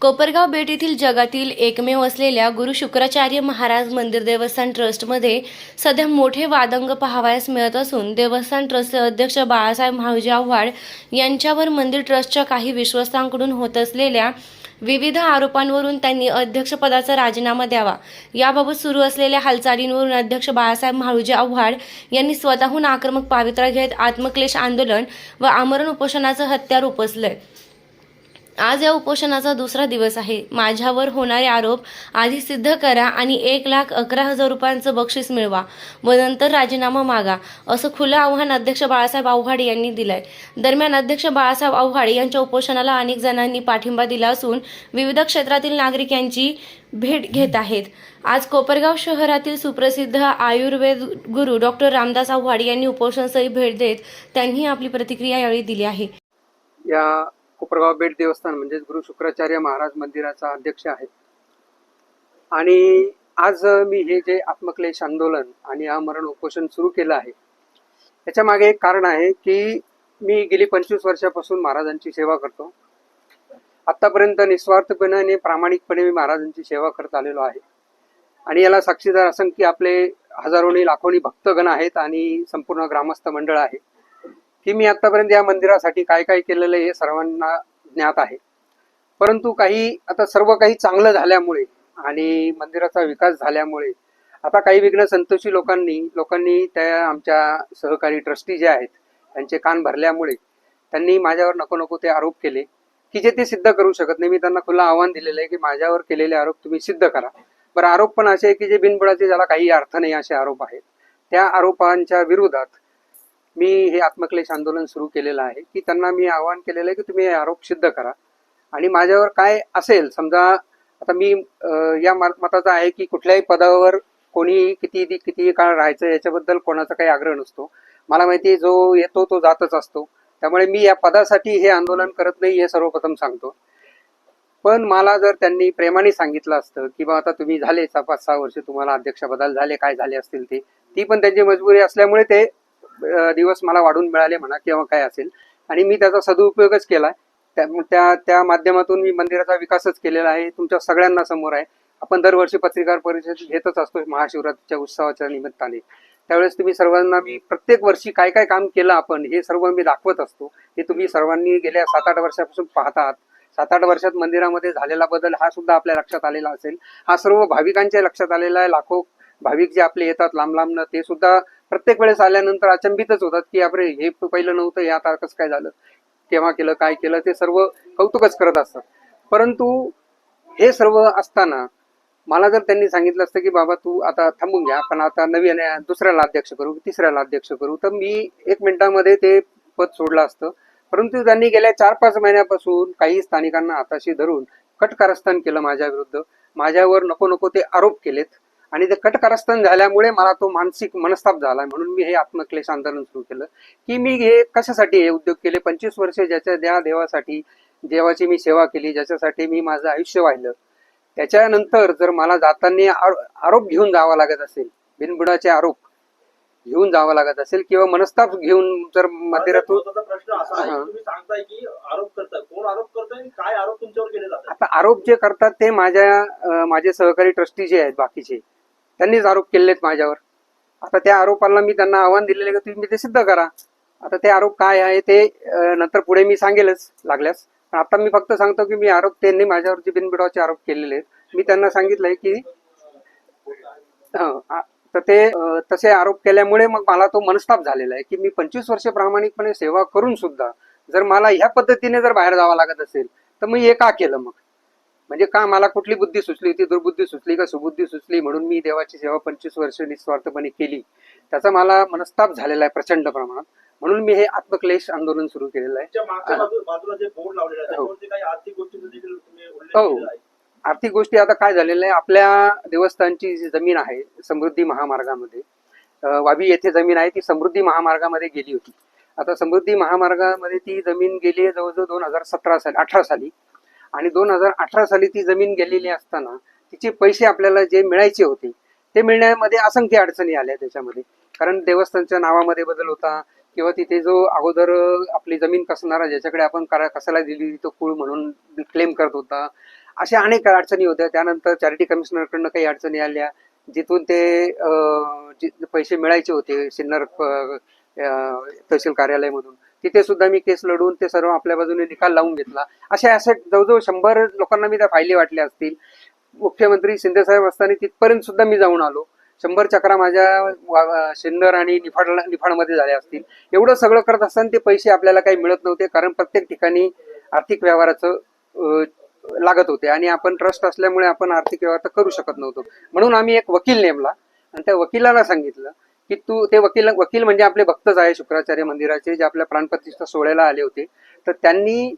कोपरगाव बेट येथील जगातील एकमेव असलेल्या गुरु शुक्राचार्य महाराज मंदिर देवस्थान ट्रस्टमध्ये सध्या मोठे वादंग पाहावयास मिळत असून देवस्थान ट्रस्टचे अध्यक्ष बाळासाहेब म्हाळुजी आव्हाड यांच्यावर मंदिर ट्रस्टच्या काही विश्वस्तांकडून होत असलेल्या विविध आरोपांवरून त्यांनी अध्यक्षपदाचा राजीनामा द्यावा. याबाबत सुरू असलेल्या हालचालींवरून अध्यक्ष बाळासाहेब म्हाळूजी आव्हाड यांनी स्वतःहून आक्रमक पावित्रा घेत आत्मक्लेश आंदोलन व आमरण उपोषणाचं हत्यार उपसलंय. आज या उपोषणाचा दुसरा दिवस आहे. माझ्यावर होणारे आरोप आधी सिद्ध करा आणि एक लाख अकरा हजार रुपयांचं बक्षीस मिळवा. व नंतर राजीनामा मागा असं खुलं आव्हान अध्यक्ष बाळासाहेब आव्हाड यांनी दिलंय. दरम्यान अध्यक्ष बाळासाहेब आव्हाड यांच्या उपोषणाला अनेक जणांनी पाठिंबा दिला असून विविध क्षेत्रातील नागरिक यांची भेट घेत आहेत. आज कोपरगाव शहरातील सुप्रसिद्ध आयुर्वेद गुरु डॉक्टर रामदास आव्हाड यांनी उपोषणस्थळी भेट देत त्यांनी आपली प्रतिक्रिया यावेळी दिली आहे. या कोपरगाव बेट देवस्थान म्हणजेच गुरु शुक्राचार्य महाराज मंदिराचा अध्यक्ष आहे. आणि आज मी हे जे आत्मक्लेश आंदोलन आणि आमरण उपोषण सुरू केलं आहे त्याच्यामागे एक कारण आहे की मी गेली पंचवीस वर्षापासून महाराजांची सेवा करतो. आतापर्यंत निस्वार्थपणे आणि प्रामाणिकपणे मी महाराजांची सेवा करत आलेलो आहे. आणि याला साक्षीदार असंख्य आपले हजारोनी लाखोनी भक्तगण आहेत आणि संपूर्ण ग्रामस्थ मंडळ आहे. की मी आतापर्यंत या मंदिरासाठी काय काय केलेलं आहे हे सर्वांना ज्ञात आहे. परंतु काही आता सर्व काही चांगलं झाल्यामुळे आणि मंदिराचा विकास झाल्यामुळे आता काही विघ्न संतोषी लोकांनी लोकांनी त्या आमच्या सहकारी ट्रस्टी जे आहेत त्यांचे कान भरल्यामुळे त्यांनी माझ्यावर नको नको ते आरोप केले की जे ते सिद्ध करू शकत नाही. मी त्यांना खुलं आव्हान दिलेलं आहे की माझ्यावर केलेले आरोप तुम्ही सिद्ध करा. बरं आरोप पण असे आहे की जे बिनबुडाचे ज्याला काही अर्थ नाही असे आरोप आहेत. त्या आरोपांच्या विरोधात मी हे आत्मक्लेश आंदोलन सुरू केलेलं आहे की त्यांना मी आवाहन केलेलं आहे की तुम्ही हे आरोप सिद्ध करा. आणि माझ्यावर काय असेल समजा आता मी या मत- मताचा आहे की कुठल्याही पदावर कोणी किती किती काळ राहायचं याच्याबद्दल कोणाचा काही आग्रह नसतो. मला माहिती आहे जो येतो तो जातच असतो. त्यामुळे मी या पदासाठी हे आंदोलन करत नाही हे सर्वप्रथम सांगतो. पण मला जर त्यांनी प्रेमाने सांगितलं असतं की आता तुम्ही झाले सहा पाच सहा वर्ष तुम्हाला अध्यक्षपदाला झाले काय झाले असतील ते ती पण त्यांची मजबुरी असल्यामुळे ते दिवस मला वाढून मिळाले म्हणा किंवा काय असेल. आणि मी त्याचा सदुपयोगच केला त्या- त्या त्या माध्यमातून मी मंदिराचा विकासच केलेला आहे. तुमच्या सगळ्यांना समोर आहे. आपण दरवर्षी पत्रकार परिषद घेतच असतो महाशिवरात्रीच्या उत्सवाच्या निमित्ताने. त्यावेळेस तुम्ही सर्वांना मी प्रत्येक वर्षी काय काय काम केलं आपण हे सर्व मी दाखवत असतो. हे तुम्ही सर्वांनी गेल्या सात आठ वर्षापासून पाहतात. सात आठ वर्षात मंदिरामध्ये झालेला बदल हा सुद्धा आपल्या लक्षात आलेला असेल. हा सर्व भाविकांच्या लक्षात आलेला आहे. लाखो भाविक जे आपले येतात लांब लांबनं ते सुद्धा प्रत्येक वेळेस आल्यानंतर अचंबितच होतात की आपरे हे पहिलं नव्हतं हे आता कसं काय झालं? केव्हा केलं काय केलं? ते सर्व कौतुकच करत असतात. परंतु हे सर्व असताना मला जर त्यांनी सांगितलं असतं की बाबा तू आता थांबून घ्या पण आता नवीन दुसऱ्याला अध्यक्ष करू तिसऱ्याला अध्यक्ष करू तर मी एक मिनिटामध्ये ते पद सोडलं असतं. परंतु त्यांनी गेल्या चार पाच महिन्यापासून काही स्थानिकांना हाताशी धरून कटकारस्थान केलं माझ्या विरुद्ध माझ्यावर नको नको ते आरोप केलेत. आणि ते कटकारस्थान झाल्यामुळे मला तो मानसिक मनस्ताप झाला. म्हणून मी हे आत्मक्लेश आंदोलन सुरू केलं. की मी हे कशासाठी हे उद्योग केले? पंचवीस वर्ष ज्याच्या त्या देवासाठी देवाची मी सेवा केली ज्याच्यासाठी मी माझं आयुष्य वाहिलं. त्याच्यानंतर जर मला जाताना आरो- आरोप घेऊन जावा लागत असेल बिनबुडाचे आरोप घेऊन जावं लागत असेल किंवा मनस्ताप घेऊन जर मंदिरातून महत्त्वाचा प्रश्न असा आहे. की तुम्ही सांगताय की आरोप करताय. कोण आरोप करताय आणि काय आरोप तुमच्यावर केले जातात? आता आरोप जे करतात ते माझ्या माझे सहकारी ट्रस्टी जे आहेत बाकीचे. त्यांनीच आरोप केलेत माझ्यावर. आता त्या आरोपाला मी त्यांना आव्हान दिलेलं आहे की तुम्ही ते सिद्ध करा. आता ते आरोप काय आहे ते नंतर पुढे मी सांगेलच लागल्यास. पण आता मी फक्त सांगतो की मी आरोप त्यांनी माझ्यावर जे बिनबिडावचे आरोप केलेले आहेत मी त्यांना सांगितलंय की तर ते तसे आरोप केल्यामुळे मग मला तो मनस्ताप झालेला आहे की मी पंचवीस वर्ष प्रामाणिकपणे सेवा करून सुद्धा जर मला ह्या पद्धतीने जर बाहेर जावं लागत असेल तर मी हे का केलं मग? म्हणजे का मला कुठली बुद्धी सुचली? होती दुर्बुद्धी सुचली का सुबुद्धी सुचली? म्हणून मी देवाची सेवा पंचवीस वर्ष निस्वार्थपणे केली. त्याचा मला मनस्ताप झालेला आहे प्रचंड प्रमाणात. म्हणून मी हे आत्मक्लेश आंदोलन सुरू केलेलं आहे. हो. आहे? आर्थिक गोष्टी आता काय झालेलं आहे? आपल्या देवस्थानची जी जमीन आहे समृद्धी महामार्गामध्ये वाबी येथे जमीन आहे ती समृद्धी महामार्गामध्ये गेली होती. आता समृद्धी महामार्गामध्ये ती जमीन गेली आहे जवळजवळ दोन हजार सतरा साली अठरा साली. आणि दोन हजार अठरा साली ती जमीन गेलेली असताना तिचे पैसे आपल्याला जे मिळायचे होते ते मिळण्यामध्ये असंख्य अडचणी आल्या त्याच्यामध्ये. कारण देवस्थानच्या नावामध्ये बदल होता किंवा तिथे जो अगोदर आपली जमीन कसणारा ज्याच्याकडे आपण कसायला दिली तो कुळ म्हणून क्लेम करत होता. अशा अनेक अडचणी होत्या. त्यानंतर चॅरिटी कमिशनरकडनं काही अडचणी आल्या जिथून ते पैसे मिळायचे होते सिन्नर तहसील कार्यालयामधून. तिथे सुद्धा मी केस लढवून ते सर्व आपल्या बाजूने निकाल लावून घेतला. असे असे जवळजवळ शंभर लोकांना मी त्या फायली वाटल्या असतील. मुख्यमंत्री शिंदे साहेब असताना तिथपर्यंत सुद्धा मी जाऊन आलो. शंभर चक्रा माझ्या वा- सिन्नर आणि निफाड निफाडमध्ये झाल्या असतील. एवढं सगळं करत असताना ते पैसे आपल्याला काही मिळत नव्हते कारण प्रत्येक ठिकाणी आर्थिक व्यवहाराचं लागत होते. आणि आपण ट्रस्ट असल्यामुळे आपण आर्थिक व्यवहार तर करू शकत नव्हतो. म्हणून आम्ही एक वकील नेमला. आणि त्या वकिलाला सांगितलं की तू ते वकील वकील म्हणजे आपले भक्तच आहे शुक्राचार्य मंदिराचे जे आपल्या प्राणप्रतिष्ठा सोहळ्याला आले होते. तर त्यांनी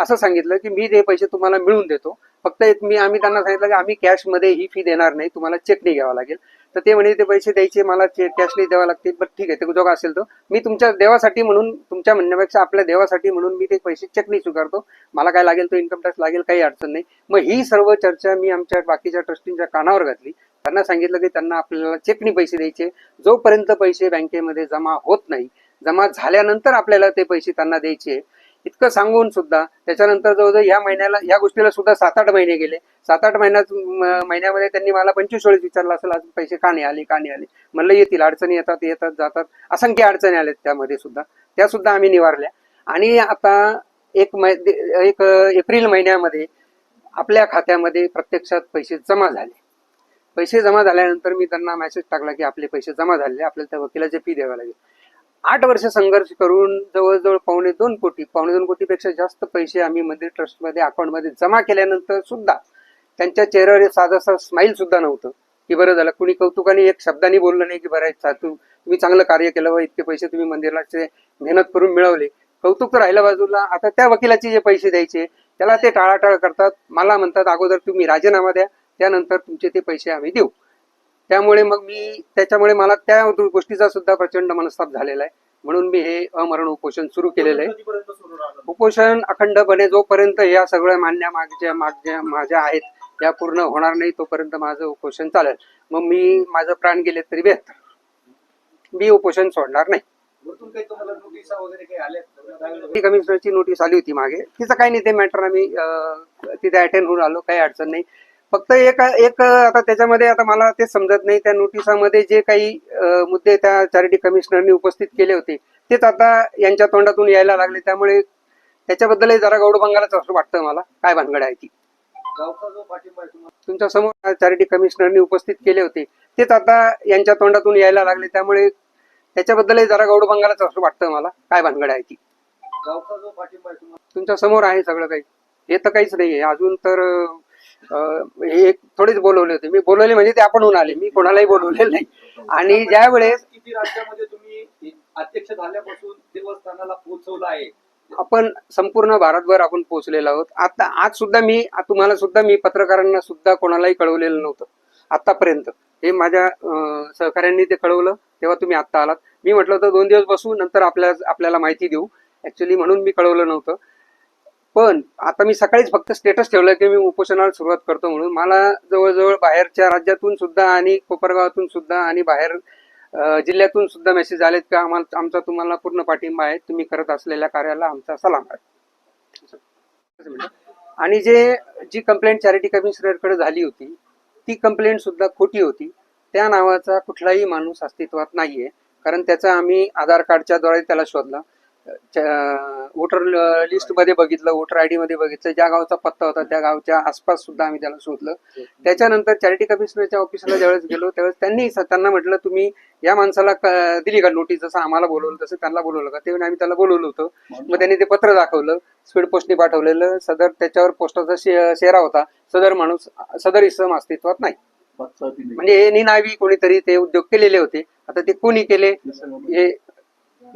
असं सांगितलं की मी ते पैसे तुम्हाला मिळून देतो फक्त एक मी आम्ही त्यांना सांगितलं की आम्ही कॅशमध्ये ही फी देणार नाही तुम्हाला चेकने घ्यावा लागेल. तर ते म्हणे ते पैसे द्यायचे मला कॅशने द्यावा लागतील बट ठीक आहे ते जो असेल तर मी तुमच्या देवासाठी म्हणून तुमच्या म्हणण्यापेक्षा आपल्या देवासाठी म्हणून मी ते पैसे चेकने स्वीकारतो. मला काय लागेल तो इन्कम टॅक्स लागेल काही अडचण नाही. मग ही सर्व चर्चा मी आमच्या बाकीच्या ट्रस्टींच्या कानावर घातली. त्यांना सांगितलं की त्यांना आपल्याला चेकने पैसे द्यायचे. जोपर्यंत पैसे बँकेमध्ये जमा होत नाही जमा झाल्यानंतर आपल्याला ते पैसे त्यांना द्यायचे. इतकं सांगून सुद्धा त्याच्यानंतर जवळजवळ या महिन्याला या गोष्टीला सुद्धा सात आठ महिने गेले. सात आठ महिन्यात म- महिन्यामध्ये त्यांनी मला पंचवीस वेळेस विचारलं असेल आज पैसे का नाही आले का नाही आले? म्हणलं येतील अडचणी येतात येतात जातात. असंख्य अडचणी आल्यात त्यामध्ये सुद्धा. त्या सुद्धा आम्ही निवारल्या. आणि आता एक मै एक एप्रिल महिन्यामध्ये आपल्या खात्यामध्ये प्रत्यक्षात पैसे जमा झाले. पैसे जमा झाल्यानंतर मी त्यांना मेसेज टाकला की आपले पैसे जमा झाले आपल्याला त्या वकिलाचे फी द्यावे लागेल. आठ वर्ष संघर्ष करून जवळजवळ पावणे दोन कोटी पावणे दोन कोटीपेक्षा जास्त पैसे आम्ही मंदिर ट्रस्टमध्ये अकाउंटमध्ये जमा केल्यानंतर सुद्धा त्यांच्या चेहऱ्यावर एक साधासा स्माईल सुद्धा नव्हतं. की बरं झालं कुणी कौतुकाने एक शब्दाने बोललं नाही की बरं तू तुम्ही चांगलं कार्य केलं व इतके पैसे तुम्ही मंदिराचे मेहनत करून मिळवले. कौतुक तर राहिलं बाजूला. आता त्या वकिलाचे जे पैसे द्यायचे त्याला ते टाळाटाळ करतात. मला म्हणतात अगोदर तुम्ही राजीनामा द्या. त्यानंतर तुमचे ते पैसे आम्ही देऊ. त्यामुळे मग मी त्याच्यामुळे मला त्या गोष्टीचा सुद्धा प्रचंड मनस्ताप झालेला आहे. म्हणून मी हे अमरण उपोषण सुरू केलेलं आहे. उपोषण अखंडपणे जोपर्यंत या सगळ्या मान्य मागच्या मागच्या माझ्या आहेत या पूर्ण होणार नाही तोपर्यंत माझं उपोषण चालेल. मग मी माझं प्राण गेले तरी बेहतर मी उपोषण सोडणार नाही. ती कमिशनरची नोटीस आली होती मागे. तिचं काही नाही ते मॅटर आम्ही तिथे अटेंड होऊन आलो काही अडचण नाही. फक्त एक एक आता त्याच्यामध्ये आता मला ते समजत नाही. त्या नोटिसामध्ये जे काही मुद्दे त्या चॅरिटी कमिशनरनी उपस्थित केले होते तेच आता यांच्या तोंडातून यायला लागले. त्यामुळे त्याच्याबद्दलही जरा गौडबंगालाच असं वाटतं मला. काय भानगड आहे ती? तुमच्यासमोर चॅरिटी कमिशनरनी उपस्थित केले होते तेच आता यांच्या तोंडातून यायला लागले. त्यामुळे त्याच्याबद्दलही जरा गौडबंगालाच असं वाटतं मला. काय भानगड आहे ती? आहे तुमच्यासमोर आहे सगळं काही. हे तर काहीच नाहीये अजून तर हे एक थोडीच बोलवले होते. मी बोलवले म्हणजे ते आपण आले. मी कोणालाही बोलवलेलं नाही. आणि ज्या वेळेस किती राज्यामध्ये तुम्ही अध्यक्ष झाल्यापासून देवस्थानाला पोहोचवलं आहे? आपण संपूर्ण भारतभर आपण पोहोचलेलो आहोत. आता आज सुद्धा मी तुम्हाला सुद्धा मी पत्रकारांना सुद्धा कोणालाही कळवलेलं नव्हतं. आतापर्यंत हे माझ्या सहकाऱ्यांनी ते कळवलं. तेव्हा तुम्ही आत्ता आलात. मी म्हटलं होतं दोन दिवस बसू नंतर आपल्या आपल्याला माहिती देऊ. ऍक्च्युली म्हणून मी कळवलं नव्हतं. पण आता मी सकाळीच फक्त स्टेटस ठेवलं की मी उपोषणाला सुरुवात करतो म्हणून. मला जवळजवळ बाहेरच्या राज्यातून सुद्धा आणि कोपरगावातून सुद्धा आणि बाहेर जिल्ह्यातून सुद्धा मेसेज आलेत की आम्हाला आमचा तुम्हाला पूर्ण पाठिंबा आहे. तुम्ही करत असलेल्या कार्याला आमचा सलाम आहे. आणि जे जी कंप्लेंट चॅरिटी कमिशनरकडे झाली होती ती कंप्लेंट सुद्धा खोटी होती. त्या नावाचा कुठलाही माणूस अस्तित्वात नाहीये. कारण त्याचा आम्ही आधार कार्डच्या द्वारे त्याला शोधला. वोटर लिस्टमध्ये बघितलं वोटर आयडी मध्ये बघितलं ज्या गावचा पत्ता होता त्या गावच्या आसपास सुद्धा आम्ही त्याला शोधलं. त्याच्यानंतर चॅरिटी कमिशनरच्या ऑफिसला ज्यावेळेस गेलो त्यावेळेस त्यांनी त्यांना म्हटलं तुम्ही या माणसाला दिली का नोटीस? जसं आम्हाला बोलवलं तसं त्यांना बोलवलं का? ते म्हणे आम्ही त्याला बोलवलं होतं. मग त्यांनी ते पत्र दाखवलं स्पीड पोस्टने पाठवलेलं सदर त्याच्यावर पोस्टाचा शेरा होता सदर माणूस सदर इसम अस्तित्वात नाही. म्हणजे हे निनावी कोणीतरी ते उद्योग केलेले होते. आता ते कोणी केले? हे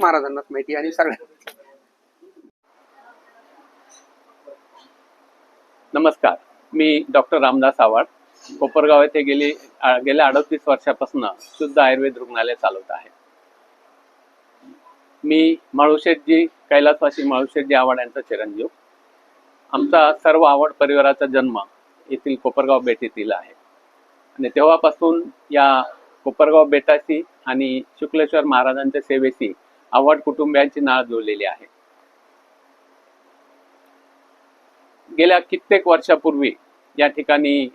महाराजांनाच माहिती आणि सगळ्या नमस्कार. मी डॉक्टर रामदास आव्हाड. कोपरगाव येथे गेली गेल्या अडतीस वर्षापासून शुद्ध आयुर्वेद रुग्णालय चालवत आहे. मी माळुशेठजी कैलासवासी माळुशेठजी आव्हाड यांचा चिरंजीव. आमचा सर्व आवड परिवाराचा जन्म येथील कोपरगाव बेटीतील आहे. आणि तेव्हापासून या कोपरगाव बेटाशी आणि शुक्लेश्वर महाराजांच्या सेवेशी आव्हाड कुटुंबियांची नाळ जुळलेली आहे. गेल्या कित्येक वर्षापूर्वी या ठिकाणी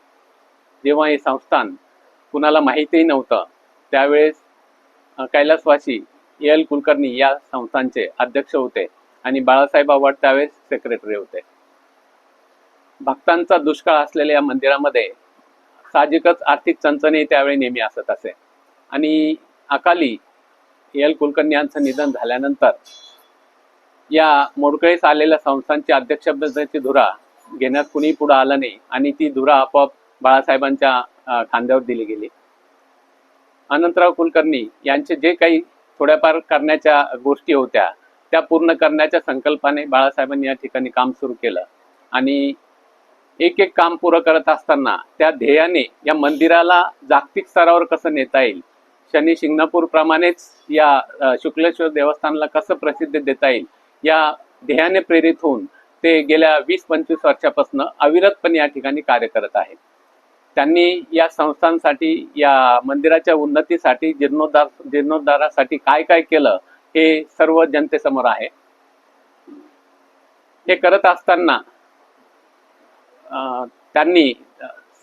जेव्हा हे संस्थान कुणाला माहितीही नव्हतं त्यावेळेस कैलासवासी एल कुलकर्णी या संस्थांचे अध्यक्ष होते आणि बाळासाहेब आव्हाड त्यावेळेस सेक्रेटरी होते. भक्तांचा दुष्काळ असलेल्या या मंदिरामध्ये साहजिकच आर्थिक चणचणी त्यावेळी नेहमी असत असे. आणि अकाली एल कुलकर्णी यांचं निधन झाल्यानंतर या मोडकळीस आलेल्या संस्थांची अध्यक्षपदाची धुरा घेण्यात कुणी पुढे आलं नाही आणि ती धुरा आपोआप बाळासाहेबांच्या खांद्यावर दिली गेली. अनंतराव कुलकर्णी यांचे जे काही थोड्याफार करण्याच्या गोष्टी होत्या त्या पूर्ण करण्याच्या संकल्पाने बाळासाहेबांनी या ठिकाणी काम सुरू केलं. आणि एक एक काम पुरं करत असताना त्या ध्येयाने या मंदिराला जागतिक स्तरावर कसं नेता येईल शनी शिंगणापूर प्रमाणेच या शुक्लेश्वर देवस्थानला कसं प्रसिद्ध देता येईल या ध्येयाने प्रेरित होऊन ते गेल्या वीस पंचवीस वर्षापासून अविरतपणे या ठिकाणी कार्य करत आहेत. त्यांनी या संस्थांसाठी या मंदिराच्या उन्नतीसाठी जीर्णोद्धार जीर्णोद्धारासाठी काय काय केलं हे सर्व जनतेसमोर आहे. हे करत असताना अं, त्यांनी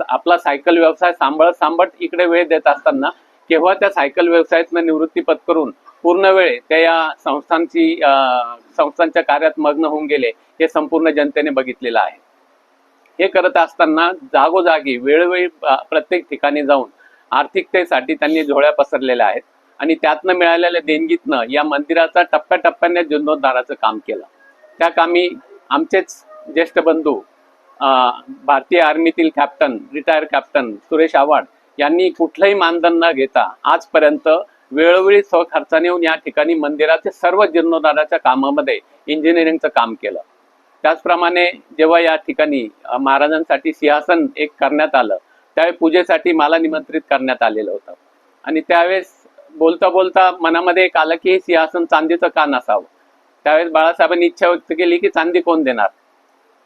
आपला सायकल व्यवसाय सांभाळत सांभाळत इकडे वेळ देत असताना केव्हा त्या सायकल व्यवसायातनं निवृत्ती पत्करून पूर्ण वेळ त्या या संस्थांची अं, संस्थांच्या कार्यात मग्न होऊन गेले हे संपूर्ण जनतेने बघितलेलं आहे. हे करत असताना जागोजागी वेळोवेळी प्रत्येक ठिकाणी जाऊन आर्थिकतेसाठी त्यांनी झोळ्या पसरलेल्या आहेत आणि त्यातनं मिळालेल्या देणगीतनं या मंदिराचा टप्प्याटप्प्याने जीर्णोद्धाराचं काम केलं. त्या कामी आमचेच ज्येष्ठ बंधू भारतीय आर्मीतील captain retire captain Suresh Avhad यांनी कुठलंही मानधन न घेता आजपर्यंत वेळोवेळी स्वखर्चाने येऊन या ठिकाणी मंदिराचे सर्व जीर्णोद्धाराच्या कामामध्ये इंजिनिअरिंगचं काम केलं. त्याचप्रमाणे जेव्हा या ठिकाणी महाराजांसाठी सिंहासन एक करण्यात आलं त्यावेळी पूजेसाठी मला निमंत्रित करण्यात आलेलं होतं. आणि त्यावेळेस बोलता बोलता मनामध्ये एक आलं की हे सिंहासन चांदीचं का नसावं? त्यावेळेस बाळासाहेबांनी इच्छा व्यक्त केली की चांदी कोण देणार?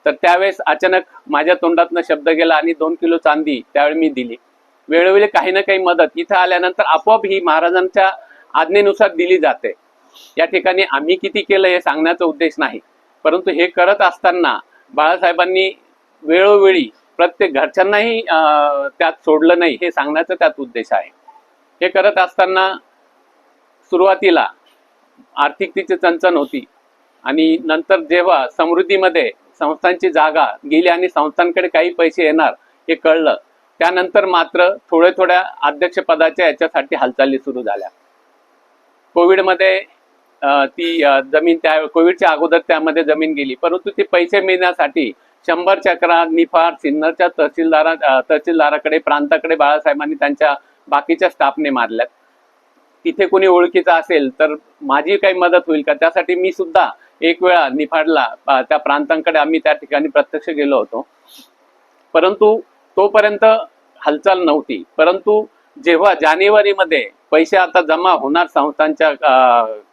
तर त्यावेळेस अचानक माझ्या तोंडातनं शब्द गेला आणि दोन किलो चांदी त्यावेळी मी दिली. वेळोवेळी काही ना काही मदत. इथं आल्यानंतर आपोआप ही महाराजांच्या आज्ञेनुसार दिली जाते. या ठिकाणी आम्ही किती केलं हे सांगण्याचा उद्देश नाही. परंतु हे करत असताना बाळासाहेबांनी वेळोवेळी प्रत्येक घरच्यांनाही अं, त्यात सोडलं नाही हे सांगण्याचा त्यात उद्देश आहे. हे करत असताना सुरुवातीला आर्थिकतेची चणचण होती आणि नंतर जेव्हा समृद्धीमध्ये संस्थांची जागा गेली आणि संस्थांकडे काही पैसे येणार हे कळलं त्यानंतर मात्र थोड्या थोड्या अध्यक्षपदाच्या याच्यासाठी हालचाली सुरू झाल्या. कोविडमध्ये ती जमीन त्या कोविडच्या अगोदर त्यामध्ये जमीन गेली परंतु ती पैसे मिळण्यासाठी शंभर चक्रा निफाड सिन्नरच्या तहसीलदारा तहसीलदाराकडे प्रांताकडे बाळासाहेबांनी त्यांच्या बाकीच्या स्टाफने मारल्यात. तिथे कोणी ओळखीचा असेल तर माझी काही मदत होईल का? त्यासाठी मी सुद्धा एक वेळा निफाडला. त्या प्रांतांकडे आम्ही त्या ठिकाणी प्रत्यक्ष गेलो होतो. परंतु तोपर्यंत हालचाल नव्हती. परंतु जेव्हा जानेवारीमध्ये पैसे आता जमा होणार संस्थांच्या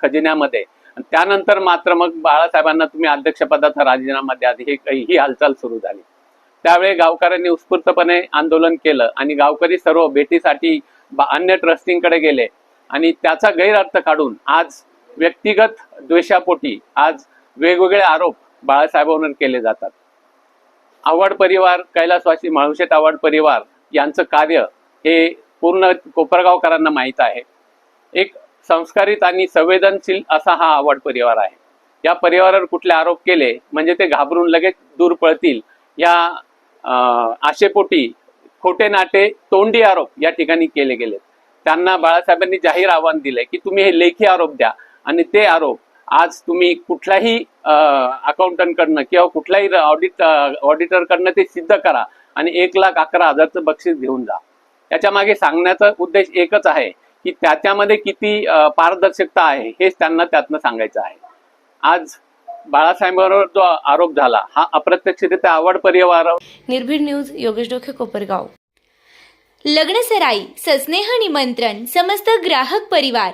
खजिन्यामध्ये त्यानंतर मात्र मग बाळासाहेबांना तुम्ही अध्यक्षपदाचा राजीनामा द्या हे ही हालचाल सुरू झाली. त्यावेळी गावकऱ्यांनी उत्स्फूर्तपणे आंदोलन केलं आणि गावकरी सर्व भेटीसाठी अन्य ट्रस्टींकडे गेले आणि त्याचा गैरअर्थ काढून आज व्यक्तिगत द्वेषापोटी आज वेगवेगळे आरोप बाळासाहेबांवर केले जातात. आव्हाड परिवार कैलासवासी माळुशेट आव्हाड परिवार यांचं कार्य हे पूर्ण कोपरगावकरांना माहीत आहे. एक संस्कारित आणि संवेदनशील असा हा आव्हाड परिवार आहे. या परिवारावर कुठले आरोप केले म्हणजे ते घाबरून लगेच दूर पळतील. या आशेपोटी खोटे नाटे तोंडी आरोप या ठिकाणी केले गेले त्यांना बाळासाहेबांनी जाहीर आव्हान दिलंय की तुम्ही हे लेखी आरोप द्या आणि ते आरोप आज तुम्ही कुठल्याही अकाउंटंटकडनं किंवा कुठल्याही ऑडिट ऑडिटरकडनं ते सिद्ध करा आणि एक लाख अकरा हजारचं बक्षीस घेऊन जा. त्याच्यामागे सांगण्याचा उद्देश एकच आहे की त्याच्यामध्ये किती पारदर्शकता आहे हेच त्यांना त्यातनं सांगायचं आहे. आज बाळासाहेबांवर जो आरोप झाला हा अप्रत्यक्षरित्या आवड परिवार निर्भीड न्यूज योगेश डोखे कोपरगाव. लग्नसराई सस्नेह निमंत्रण समस्त ग्राहक परिवार.